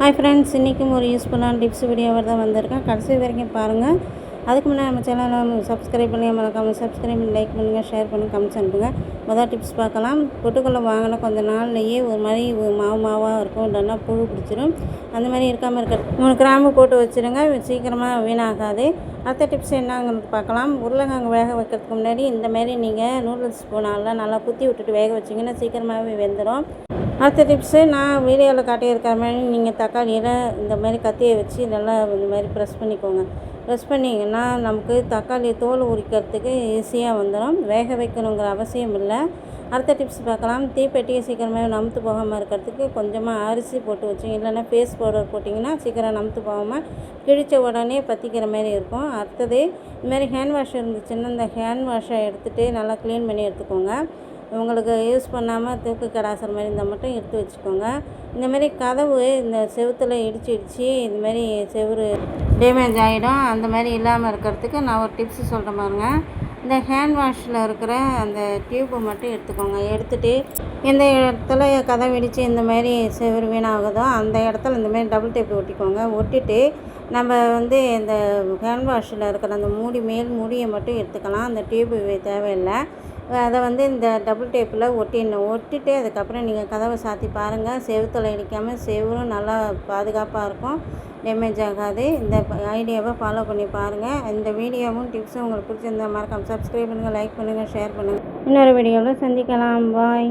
Hi friends இன்றைக்கும் ஒரு யூஸ்ஃபுல்லான டிப்ஸ் வீடியோவாக தான் வந்திருக்கேன். கடைசி வரைக்கும் பாருங்கள் அதுக்கு முன்னாடி நம்ம சேனலை சப்ஸ்கிரைப் பண்ணி மறக்காமல் சப்ஸ்கிரைப் பண்ணி லைக் பண்ணுங்கள் ஷேர் பண்ணி கமெண்ட்ஸ் அனுப்புங்க. மொதல் டிப்ஸ் பார்க்கலாம். பொட்டுக்கொள்ள வாங்கின கொஞ்ச நாள்லையே ஒரு மாதிரி ஒரு மாவு மாவாக இருக்கும். இல்லைன்னா புழு பிடிச்சிரும். அந்த மாதிரி இருக்காமல் இருக்கிறது மூணு கிராம்பு போட்டு வச்சுருங்க. சீக்கிரமாக வீணாகாது. அடுத்த டிப்ஸ் என்னங்கிறது பார்க்கலாம். உருளைக்கிழங்கு வேக வைக்கிறதுக்கு முன்னாடி இந்த மாதிரி நீங்கள் நூடுல்ஸ் ஸ்பூனால் நல்லா குத்தி விட்டுட்டு வேக வச்சிங்கன்னா சீக்கிரமாகவே வெந்துடும் அடுத்த டிப்ஸு நான் வீடியோவில் காட்டியிருக்கிற மாதிரி நீங்கள் தக்காளியில் இந்த மாதிரி கத்தியை வச்சு நல்லா இந்த மாதிரி ப்ரெஸ் பண்ணிக்கோங்க. ப்ரெஸ் பண்ணிங்கன்னா நமக்கு தக்காளி தோல் உரிக்கிறதுக்கு ஈஸியாக வந்துடும் வேக வைக்கணுங்கிற அவசியம் இல்லை. அடுத்த டிப்ஸ் பார்க்கலாம். தீப்பெட்டியை சீக்கிரமாக நமுத்து போகாமல் இருக்கிறதுக்கு கொஞ்சமாக அரிசி போட்டு வச்சு இல்லைன்னா ஃபேஸ் பவுடர் போட்டிங்கன்னா சீக்கிரம் நமுத்து போகாமல் கிழித்த உடனே பற்றிக்கிற மாதிரி இருக்கும். அடுத்தது இதுமாரி ஹேண்ட் வாஷ் இருந்துச்சுன்னா இந்த ஹேண்ட் வாஷை எடுத்துகிட்டு நல்லா க்ளீன் பண்ணி எடுத்துக்கோங்க. உங்களுக்கு யூஸ் பண்ணாமல் தூக்கு கடாசர் மாதிரி இருந்தால் மட்டும் எடுத்து வச்சுக்கோங்க. இந்தமாரி கதவு இந்த செவுத்தில் இடிச்சு இடித்து இந்தமாரி செவுறு டேமேஜ் ஆகிடும் அந்த மாதிரி இல்லாமல் இருக்கிறதுக்கு நான் ஒரு டிப்ஸு சொல்கிறேன் பாருங்க. இந்த ஹேண்ட் வாஷில் இருக்கிற அந்த டியூப்பை மட்டும் எடுத்துக்கோங்க. எடுத்துகிட்டு எந்த இடத்துல கதை இடித்து இந்த மாதிரி செவுறு வீணாகுதோ அந்த இடத்துல இந்த மாதிரி டபுள் டேப் ஒட்டிக்கோங்க. ஒட்டிட்டு நம்ம வந்து இந்த ஹேண்ட் வாஷில் இருக்கிற அந்த மூடி மேல் மூடியை மட்டும் எடுத்துக்கலாம். அந்த டியூப்பு தேவையில்லை. அதை வந்து இந்த டபுள் டேப்பில் ஒட்டிடணும் ஒட்டிட்டு அதுக்கப்புறம் நீங்கள் கதவை சாத்தி பாருங்கள் செவுத்தில் இடிக்காமல் செவரும் நல்லா பாதுகாப்பாக இருக்கும். டேமேஜ் ஆகாது. இந்த ஐடியாவை ஃபாலோ பண்ணி பாருங்கள் இந்த வீடியோவும் டிப்ஸும் உங்களுக்கு பிடிச்சிருந்தா மறக்காம சப்ஸ்கிரைப் பண்ணுங்கள் லைக் பண்ணுங்கள் ஷேர் பண்ணுங்கள் இன்னொரு வீடியோவில் சந்திக்கலாம். பாய்